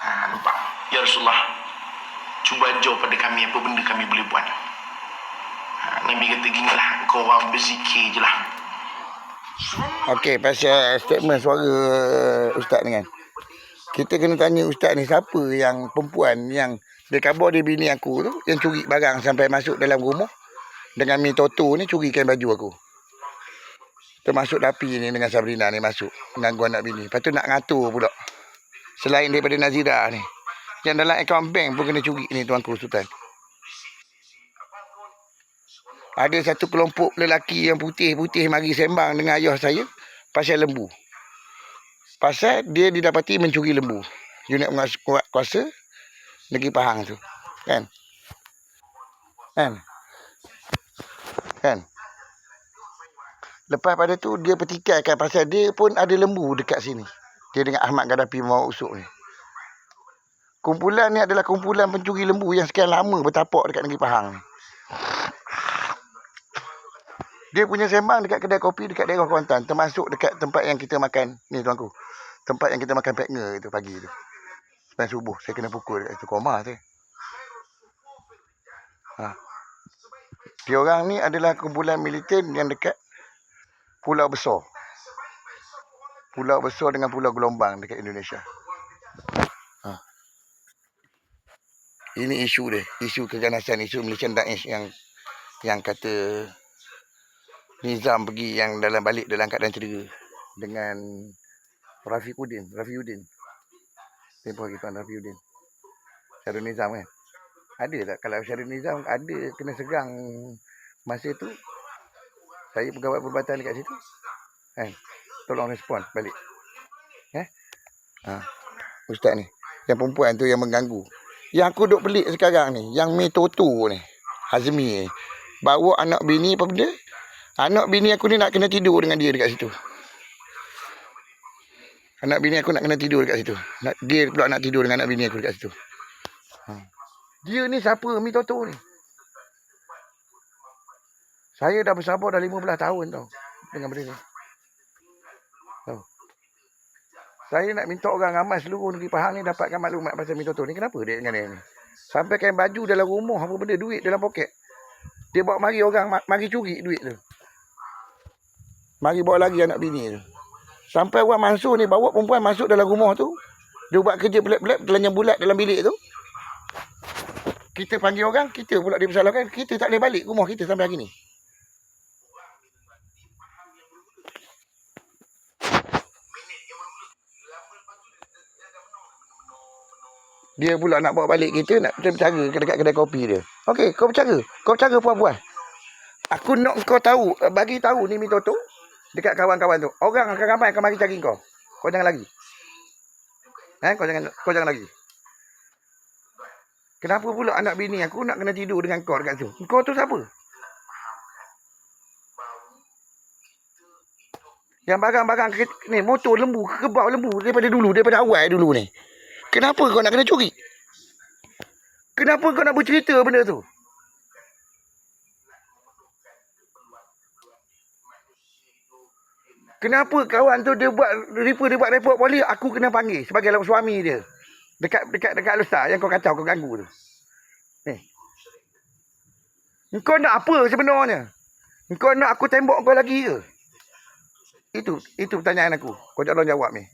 Nampak? Ya Rasulullah, cuba ajar pada kami apa benda kami boleh buat. Ha, Nabi kata ginilah, kau orang berzikir je lah. Okey, pasal statement suara ustaz ni kan. Kita kena tanya ustaz ni siapa yang perempuan yang dia khabar dia bini aku tu yang curi barang sampai masuk dalam rumah dengan mi toto ni curikan baju aku. Termasuk Dapi ni dengan Sabrina ni masuk ganggu anak bini. Lepas tu nak ngatur pula. Selain daripada Nazira ni. Yang dalam akaun bank pun kena curi ni tuanku Sultan. Ada satu kelompok lelaki yang putih-putih mari sembang dengan ayah saya pasal lembu. Pasal dia didapati mencuri lembu. Unit penguasa kuasa negeri Pahang tu. Kan? Kan? Kan? Lepas pada tu dia pertikaikan pasal dia pun ada lembu dekat sini. Dia dengan Ahmad Gaddafi mau usuk ni. Kumpulan ni adalah kumpulan pencuri lembu yang sekian lama bertapak dekat negeri Pahang. Dia punya sembang dekat kedai kopi dekat daerah Kuantan. Termasuk dekat tempat yang kita makan. Ni tuanku. Tempat yang kita makan peknger itu pagi tu. Sampai subuh. Saya kena pukul dekat situ. Koma saya. Ha. Dia orang ni adalah kumpulan militan yang dekat Pulau Besar. Pulau Besar dengan Pulau Gelombang dekat Indonesia. Ha. Ini isu dia. Isu keganasan. Isu Malaysian Daesh yang yang kata Nizam pergi yang dalam balik dalam keadaan cedera dengan Rafiquddin, Rafiuddin. Tempoh tuan Rafiuddin. Syarul Nizam kan. Ada tak kalau Syarul Nizam ada kena segang masa tu saya pegawai perubatan dekat situ. Kan? Tolong respon balik. Eh? Ha. Ustaz ni. Yang perempuan tu yang mengganggu. Yang aku duk pelik sekarang ni. Yang Mi Toto ni. Hazmi ni. Bawa anak bini apa benda? Anak bini aku ni nak kena tidur dengan dia dekat situ. Anak bini aku nak kena tidur dekat situ. Nak, dia pula nak tidur dengan anak bini aku dekat situ. Ha. Dia ni siapa Mi Toto ni? Saya dah bersabar dah 15 tahun tau. Dengan benda ni. Tau. Saya nak minta orang ramai seluruh negeri Pahang ni dapatkan maklumat pasal Mi Toto ni. Kenapa dia dengan dia ni? Sampai kain baju dalam rumah apa benda duit dalam poket. Dia bawa mari orang ma- mari curi duit tu. Mari bawa lagi anak bini tu. Sampai orang Mansur ni bawa perempuan masuk dalam rumah tu. Dia buat kerja pelik-pelik telanjang bulat dalam bilik tu. Kita panggil orang, kita pula dipersalahkan. Kita tak boleh balik rumah kita sampai hari ni. Dia pula nak bawa balik kita nak kita bercara ke dekat kedai kopi dia. Okey, kau bercara. Kau bercara puan-puan. Aku nak kau tahu, eh, bagi tahu ni Mito tu dekat kawan-kawan tu. Orang akan ramai akan mari cari kau. Kau jangan lagi. Eh, kau jangan kau jangan lagi. Kenapa pula anak bini aku nak kena tidur dengan kau dekat situ? Kau tu siapa? Yang barang-barang ni motor lembu, kebab lembu daripada dulu, daripada awal dulu ni. Kenapa kau nak kena curi? Kenapa kau nak bercerita benda tu? Kenapa kawan tu dia buat refer dia buat report polis aku kena panggil sebagai suami dia. Dekat dekat dekat Alustar yang kau kacau kau ganggu tu. Ni. Kau nak apa sebenarnya? Kau nak aku tembak kau lagi ke? Itu itu pertanyaan aku. Kau tolong jawab ni.